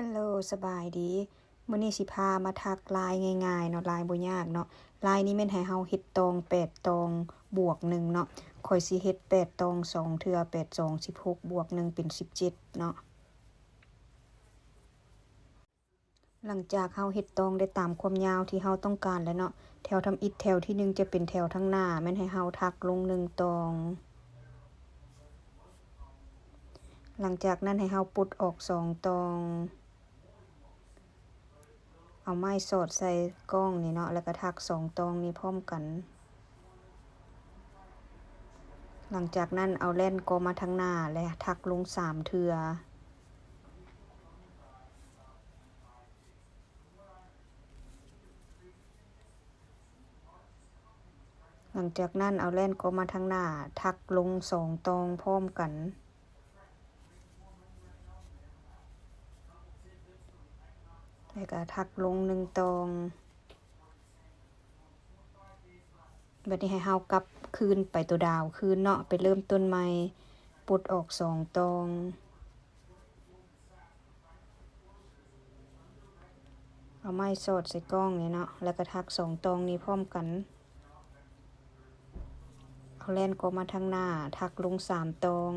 ฮัลโหลสบายดีมื้อนี้สิพามาทักลายง่ายๆเนาะลายบ่ยากเนาะลายนี้แม่นให้เฮาเฮ็ดตอง8ตองบวกหนึ่งเนาะข่อยสิเฮ็ด8ตองสองเทื่อ8 2 16บวกหนึ่งเป็น17เนาะหลังจากเฮาเฮ็ดตองได้ตามความยาวที่เฮาต้องการแล้วเนาะแถวทำอิฐแถวที่หนึ่งจะเป็นแถวทั้งหน้าแม่นให้เฮาทักลงหนึ่งตองหลังจากนั้นให้เฮาปุดออกสองตอง เอาไม้สอดใส่กล้องนี่เนาะแล้วก็ทักสองตองนี้พร้อมกัน หลังจากนั้นเอาแล่นกอมาทางหน้าและทักลงสามเทือหลังจากนั้นเอาแล่นกอมาทางหน้า ทักลงสองตองพร้อมกัน แล้วก็ทักลงหนึ่งตองแบบนี้ให้เฮากลับคืนไปตัวดาวคืนเนาะไปเริ่มต้นใหม่ปลดออกสองตอง เอาไม้สอดใส่กล้องเนี่ยเนาะแล้วก็ทักสองตองนี้พร้อมกัน เอาแล่นก็มาทางหน้า ทักลงสามตอง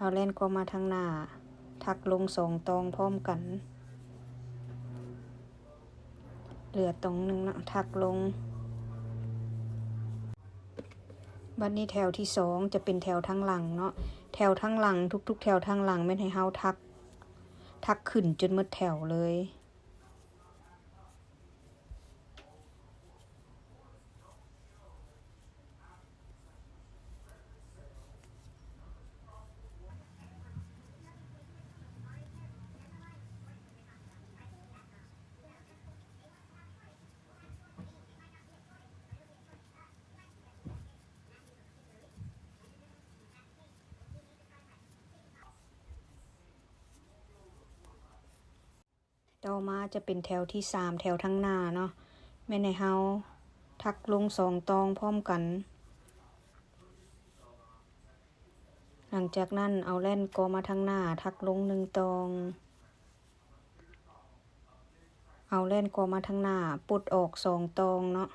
เอาเล่นก็มาทางหน้าทักลงสองตองพร้อมกัน เหลือตรงหนึ่งนะทักลง บัดนนี้แถวที่สองจะเป็นแถวทั้งหลังเนาะ แถวทั้งหลังทุก ๆ แถวทั้งหลังไม่ให้เฮาทัก ทักขึ้นจนหมดแถวเลย ต่อมาจะเป็นแถวที่สามแถวทั้งหน้าเนาะแม่ในเฮาทักลงสองตองพร้อมกัน หลังจากนั้นเอาแล่นกอมาทางหน้า ทักลงหนึ่งตอง เอาแล่นกอมาทางหน้า ปุดออกสองตองเนาะ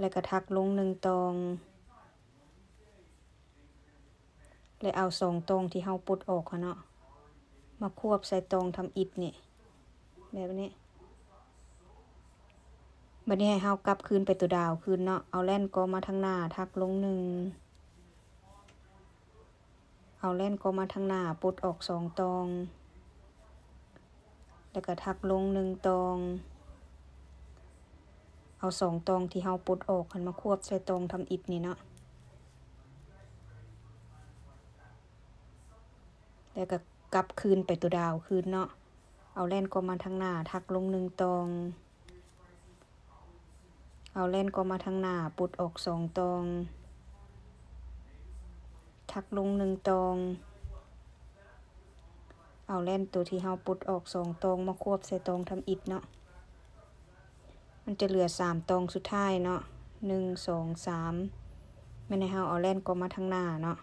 แล้วก็ทักลงหนึ่งตองและเอาสองตองที่เฮาปุดออกค่ะเนาะ มาควบใส่ตองทำอิฐนี่แบบนี้บัดนี้ให้เฮากลับคืนไปตัวดาวคืนเนาะเอาแล่นก็มาทางหน้าทักลงหนึ่งเอาแล่นก็มาทางหน้าปุดออกสองตอง แล้วก็ทักลงหนึ่งตอง เอาสองตองที่เฮาปุดออกกันมาควบใส่ตองทำอิฐนี่เนาะแล้วก็ กลับคืนไปตัวดาวคืนเนาะ เอาแล่นก็มาทางหน้า ทักลงหนึ่งตอง เอาแล่นก็มาทางหน้า ปุดออกสองตอง ทักลงหนึ่งตอง เอาแล่นตัวที่เฮาปุดออกสองตองมาควบใส่ตองทำอิฐเนาะ มันจะเหลือสามตองสุดท้ายเนาะหนึ่งสองสามไม่ในเฮาเอาแล่นก็มาทางหน้าเนาะ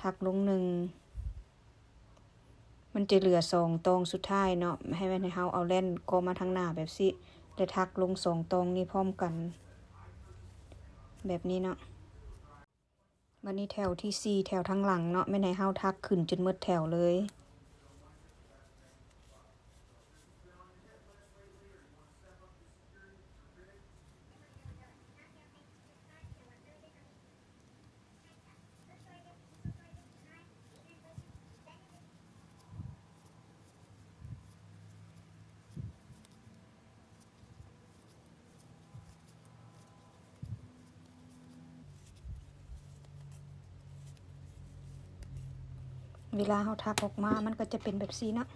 ทักลงหนึ่ง มันจะเหลือสองตองสุดท้ายเนาะให้แม่ให้เฮาเอาแล่นก็มาทางหน้าแบบสิแล้วทักลงสองตองนี้พร้อมกัน แบบนี้เนาะวันนี้แถวที่สี่แถวทางหลังเนาะแม่ให้เฮาทักขึ้นจนเมดแถวเลย เวลาเขาทักออกมามันก็จะเป็นแบบสีนะ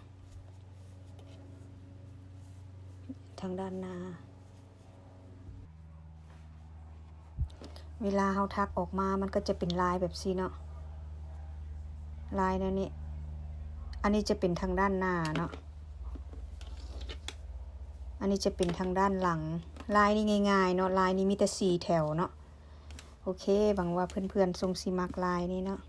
ทางด้านหน้า เวลาเขาทักออกมามันก็จะเป็นลายแบบสีเนาะลายแนวนี้ อันนี้จะเป็นทางด้านหน้าเนาะอันนี้จะเป็นทางด้านหลัง ลายนี่ง่ายๆเนาะลายนี้มีแต่สีแถวเนาะโอเคหวังว่าเพื่อนๆทรงสีมักลายนี่เนาะ